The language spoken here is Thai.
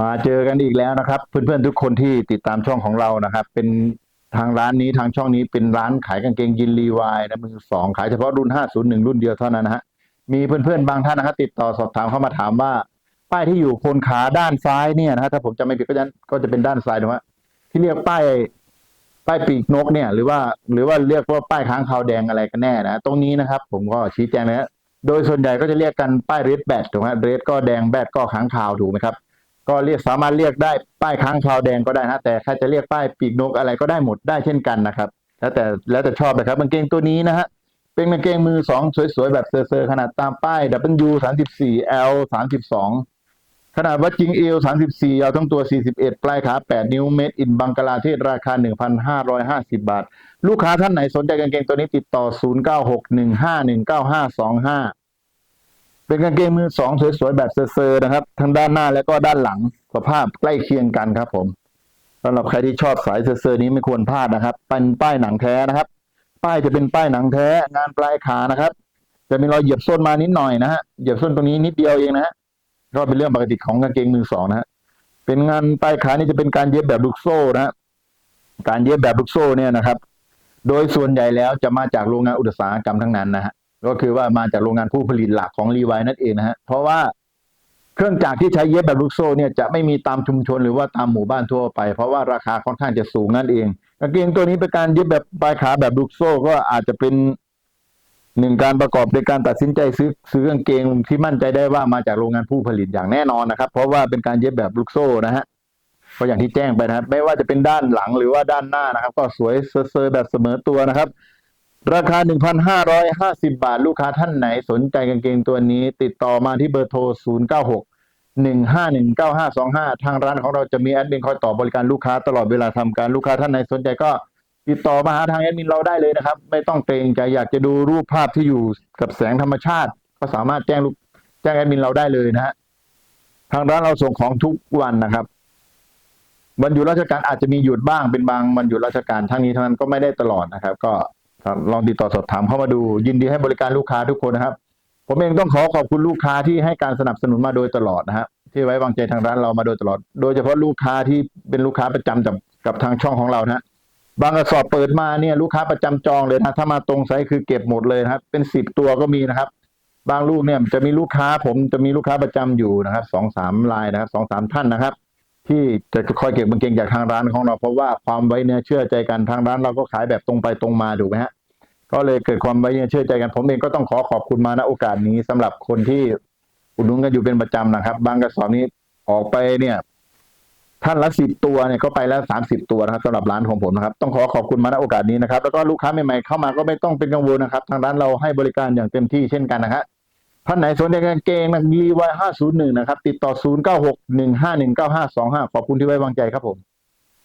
มาเจอกันอีกแล้วนะครับ เพื่อนๆทุกคนที่ติดตามช่องของเรานะครับ เป็นทางร้านนี้ทางช่องนี้เป็นร้านขายกางเกงยีนรีวายนะมือสองขายเฉพาะรุ่น 501 รุ่นเดียวเท่านั้นนะฮะมีเพื่อนๆบางท่านนะครับ ติดต่อสอบถามเข้ามาถามว่า ป้ายที่อยู่โคนขาด้านซ้ายเนี่ยนะฮะถ้าผมจำไม่ผิดก็จะก็จะเป็นด้านซ้ายนะฮะที่เรียกป้ายป้ายปีกนกเนี่ย หรือว่าหรือว่าเรียกว่าป้ายค้างคาวแดงอะไรกันแน่นะตรงนี้นะครับ ผมก็ชี้แจงนะฮะโดยส่วนใหญ่ก็จะเรียกกันป้ายเรดแบดถูกไหมเรดก็แดงแบดก็ค้างคาวถูกไหมครับ ก็เรียกสามารถเรียกได้ป้ายค้างคาวแดงก็ได้นะแต่ใครจะเรียกป้ายปีกนกอะไรก็ได้หมดได้เช่นกันนะครับ แล้วแต่แล้วแต่ชอบนะครับกางเกงตัวนี้นะฮะเป็นกางเกงมือสองสวยๆ แบบเซอร์ๆขนาดตามป้าย W 34 L 32ขนาดวัดจริงเอว34เอาทั้งตัว 41 ปลายขา 8 นิ้วเมตรอินบังกลาเทศราคา 1,550 บาท ลูกค้าท่านไหนสนใจกางเกงตัวนี้ติดต่อ 0961519525 เป็นกางเกงมือสองสวยๆแบบเซอร์ๆนะครับ ทั้งด้านหน้าและก็ด้านหลังสภาพใกล้เคียงกันครับ ผมสำหรับใครที่ชอบสายเซอร์ๆนี้ไม่ควรพลาดนะครับเป็นป้ายหนังแท้นะครับ ป้ายจะเป็นป้ายหนังแท้งานปลายขานะครับ จะมีรอยเหยียบส้นมานิดหน่อยนะฮะเหยียบส้นตรงนี้นิดเดียวเองนะฮะก็เป็นเรื่องปกติของกางเกงมือสองนะฮะเป็นงานปลายขานี่จะเป็นการเย็บแบบลูกโซ่นะฮะการเย็บแบบลูกโซ่เนี่ยนะครับ โดยส่วนใหญ่แล้วจะมาจากโรงงานอุตสาหกรรมทั้งนั้นนะฮะ ก็คือว่ามาจากโรงงานผู้ผลิตหลักของรีไวนั่นเองนะฮะเพราะว่าเครื่องจักรที่ใช้เย็บแบบลูกโซ่เนี่ยจะไม่มีตามชุมชนหรือว่าตามหมู่บ้านทั่วไป เพราะว่าราคาค่อนข้างจะสูงนั่นเองกางเกงตัวนี้เป็นการเย็บแบบปลายขาแบบลูกโซ่ก็อาจจะเป็นหนึ่งการประกอบในการตัดสินใจซื้อซื้อกางเกงที่มั่นใจได้ว่ามาจากโรงงานผู้ผลิตอย่างแน่นอนนะครับ เพราะว่าเป็นการเย็บแบบลูกโซ่นะฮะก็อย่างที่แจ้งไปนะครับ ไม่ว่าจะเป็นด้านหลังหรือว่าด้านหน้านะครับ ก็สวยเซอร์แบบเสมอตัวนะครับ ราคา 1,550 บาท ลูกค้าท่านไหนสนใจกางเกงตัวนี้ ติดต่อมาที่เบอร์โทร 096 1519525 ทางร้านของเราจะมีแอดมินคอยตอบบริการลูกค้าตลอดเวลาทำการลูกค้าท่านไหนสนใจก็ติดต่อมาหาทางแอดมินเราได้เลยนะครับ ไม่ต้องเกรงใจอยากจะดูรูปภาพที่อยู่กับแสงธรรมชาติ ก็สามารถแจ้งลูกแจ้งแอดมินเราได้เลยนะฮะทางร้านเราส่งของทุกวันนะครับวันหยุดราชการอาจจะมีหยุดบ้างเป็นบางวันหยุดราชการทั้งนี้ทั้งนั้นก็ไม่ได้ตลอดนะครับ ก็ ครับลองติดต่อสอบถามเข้ามาดู ยินดีให้บริการลูกค้าทุกคนนะครับ ผมเองต้องขอขอบคุณลูกค้าที่ให้การสนับสนุนมาโดยตลอดนะฮะที่ไว้วางใจทางร้านเรามาโดยตลอด โดยเฉพาะลูกค้าที่เป็นลูกค้าประจำกับกับทางช่องของเรานะฮะบางกระสอบเปิดมาเนี่ยลูกค้าประจำจองเลยนะถ้ามาตรงไซส์คือเก็บหมดเลยนะครับ เป็นสิบตัวก็มีนะครับ บางลูกเนี่ยจะมีลูกค้าผมจะมีลูกค้าประจำอยู่นะครับสองสามรายนะครับสองสามท่านนะครับ ที่จะคอยเก็บกางเกงจากทางร้านของเรา เพราะว่าความไว้เนื้อเชื่อใจกันทางร้านเราก็ขายแบบตรงไปตรงมาถูกไหมฮะก็เลยเกิดความไว้เนื้อเชื่อใจกันผมเองก็ต้องขอขอบคุณมาณโอกาสนี้สำหรับคนที่อุดหนุนกันอยู่เป็นประจำนะครับ บางกระสอบนี้ออกไปเนี่ยท่านละสิบตัวเนี่ยก็ไปแล้วสามสิบตัวนะครับสำหรับร้านของผมนะครับ ต้องขอขอบคุณมาณโอกาสนี้นะครับ แล้วก็ลูกค้าใหม่ๆเข้ามาก็ไม่ต้องเป็นกังวลนะครับ ทางร้านเราให้บริการอย่างเต็มที่เช่นกันนะครับ ท่านไหนสนใจกางเกงนักยีวายห้าศูนย์หนึ่งนะครับ ติดต่อศูนย์เก้าหกหนึ่งห้าหนึ่งเก้าห้าสองห้าขอบคุณที่ไว้วางใจครับผม